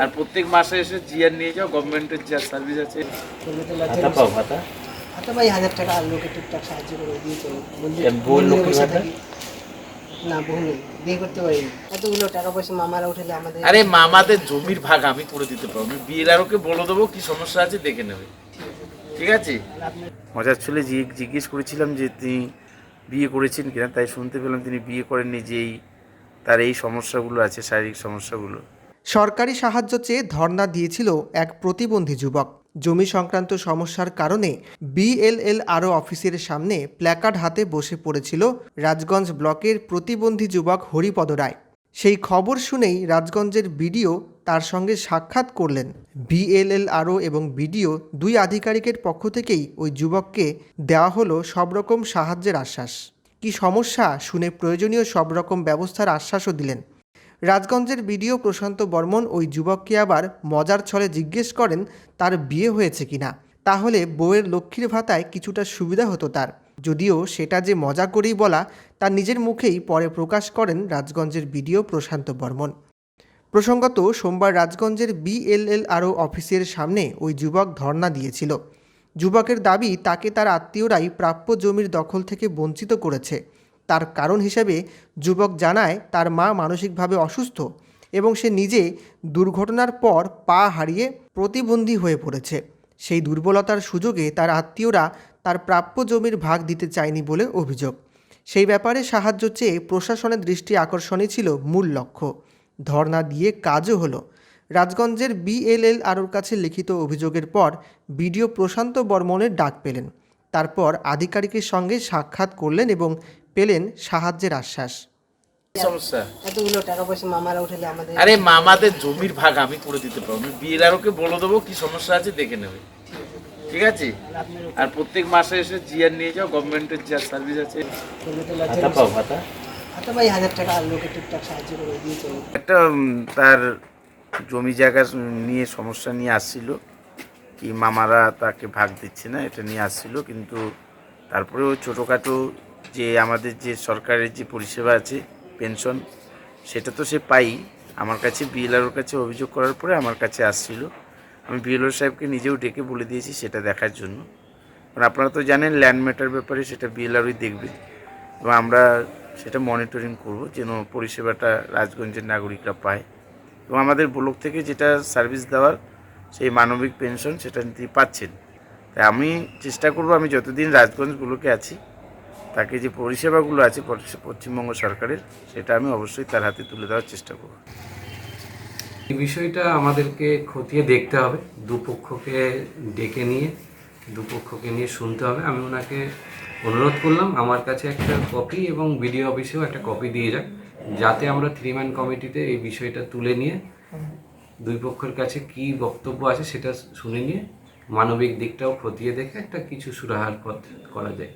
আর প্রত্যেক মাসে এসে জিআর নিয়ে যাও গভর্নমেন্টের যা সার্ভিস আছে। ভাতা পাও ভাতা? হাজার টাকা আর লোকে টুকটাক সাহায্য করে ভাতা? না বহু বিয়ে করতে এতগুলো টাকা পয়সা মামারা উঠেলে আমাদের আরে মামাদের জমির ভাগ আমি করে দিতে পারব। আমি বিয়ের আরোকে বলে দেবো কি সমস্যা আছে দেখে নেবে। ঠিক আছে? মজার ছেলে জিজ্ঞেস করেছিলাম যে তিনি বিয়ে করেছেন কিনা তাই শুনতে পেলাম তিনি বিয়ে করেননি যে এই তার এই সমস্যাগুলো আছে শারীরিক সমস্যাগুলো। সরকারি সাহায্য চেয়ে ধর্ণা দিয়েছিল এক প্রতিবন্ধী যুবক। জমি সংক্রান্ত সমস্যার কারণে বিএলএল আরও অফিসের সামনে প্ল্যাকার্ড হাতে বসে পড়েছিল রাজগঞ্জ ব্লকের প্রতিবন্ধী যুবক হরিপদ রায়। সেই খবর শুনেই রাজগঞ্জের বিডিও তার সঙ্গে সাক্ষাৎ করলেন। বিএলএল আরও এবং বিডিও দুই আধিকারিকের পক্ষ থেকেই ওই যুবককে দেওয়া হলো সব রকম সাহায্যের আশ্বাস। কি সমস্যা শুনে প্রয়োজনীয় সব রকম ব্যবস্থার আশ্বাসও দিলেন। রাজগঞ্জের বিডিও প্রশান্ত বর্মন ওই যুবককে আবার মজার ছলে জিজ্ঞেস করেন, তার বিয়ে হয়েছে কিনা? তাহলে বউয়ের লক্ষ্মীর ভাতায় কিছুটা সুবিধা হতো তার। যদিও সেটা যে মজা করেই বলা তার নিজের মুখেই পরে প্রকাশ করেন রাজগঞ্জের বিডিও প্রশান্ত বর্মন। প্রসঙ্গত, সোমবার রাজগঞ্জের বিএলএল আরও অফিসের সামনে ওই যুবক ধর্ণা দিয়েছিল। যুবকের দাবি, তাকে তার আত্মীয়রাই প্রাপ্য জমির দখল থেকে বঞ্চিত করেছে। তার কারণ হিসেবে যুবক জানায় তার মা মানসিকভাবে অসুস্থ এবং সে নিজে দুর্ঘটনার পর পা হারিয়ে প্রতিবন্ধী হয়ে পড়েছে। সেই দুর্বলতার সুযোগে তার আত্মীয়রা তার প্রাপ্য জমির ভাগ দিতে চায়নি বলে অভিযোগ। সেই ব্যাপারে সাহায্য চেয়ে প্রশাসনের দৃষ্টি আকর্ষণই ছিল মূল লক্ষ্য। ধর্না দিয়ে কাজও হলো। রাজগঞ্জের বিএলএল আরোর কাছে লিখিত অভিযোগের পর বিডিও প্রশান্ত বর্মনের ডাক পেলেন। তারপর আধিকারিকের সঙ্গে সাক্ষাৎ করলেন এবং পেলেন সাহায্যের আশ্বাস। সমস্যা? এতগুলো টাকা পয়সা মামারা উঠেলে আমাদের আরে মামাদের জমির ভাগ আমি করে দিতে পারব। আমি বিয়ের আরোকে বলে দেবো কি সমস্যা আছে দেখে নেবে। ঠিক আছে? আর প্রত্যেক মাসে এসে জিআর নিয়ে যাও গভর্নমেন্টের যা সার্ভিস আছে। তোমরা তো লজ্জা ভাতা পাও ভাতা? হাতে ভাই হাজার টাকা লোকে টুকটাক সাহায্য করে দিয়েছে একটা তার জমি জায়গা নিয়ে সমস্যা নিয়ে আসছিল। কি মামারা তাকে ভাগ দিচ্ছে না এটা নিয়ে আসছিল। কিন্তু তারপরেও ছোটোখাটো যে আমাদের যে সরকারের যে পরিষেবা আছে পেনশন সেটা তো সে পাই আমার কাছে বিএলআরওর কাছে অভিযোগ করার পরে আমার কাছে আসছিল। আমি বিএলআর সাহেবকে নিজেও ডেকে বলে দিয়েছি সেটা দেখার জন্য। কারণ আপনারা তো জানেন ল্যান্ড ম্যাটার ব্যাপারে সেটা বিএলআরই দেখবে। এবং আমরা সেটা মনিটরিং করব যেন পরিষেবাটা রাজগঞ্জের নাগরিকরা পায়। এবং আমাদের ব্লক থেকে যেটা সার্ভিস দেওয়ার সেই মানবিক পেনশন সেটা তিনি পাচ্ছেন। তাই আমি চেষ্টা করব আমি যতদিন রাজগঞ্জ ব্লকে আছি তাকে যে পরিষেবাগুলো আছে পশ্চিমবঙ্গ সরকারের, সেটা আমি অবশ্যই তার হাতে তুলে দেওয়ার চেষ্টা করব। এই বিষয়টা আমাদেরকে খতিয়ে দেখতে হবে, দুপক্ষকে ডেকে নিয়ে, দুপক্ষকে নিয়ে শুনতে হবে। আমি ওনাকে অনুরোধ করলাম, আমার কাছে একটা কপি এবং বিডিও অফিসেও একটা কপি দিয়ে যাক, যাতে আমরা থ্রি ম্যান কমিটিতে এই বিষয়টা তুলে নিয়ে, দুই পক্ষের কাছে কি বক্তব্য আছে সেটা শুনে নিয়ে, মানবিক দিকটাও খতিয়ে দেখে একটা কিছু সুরাহার পথ করা যায়।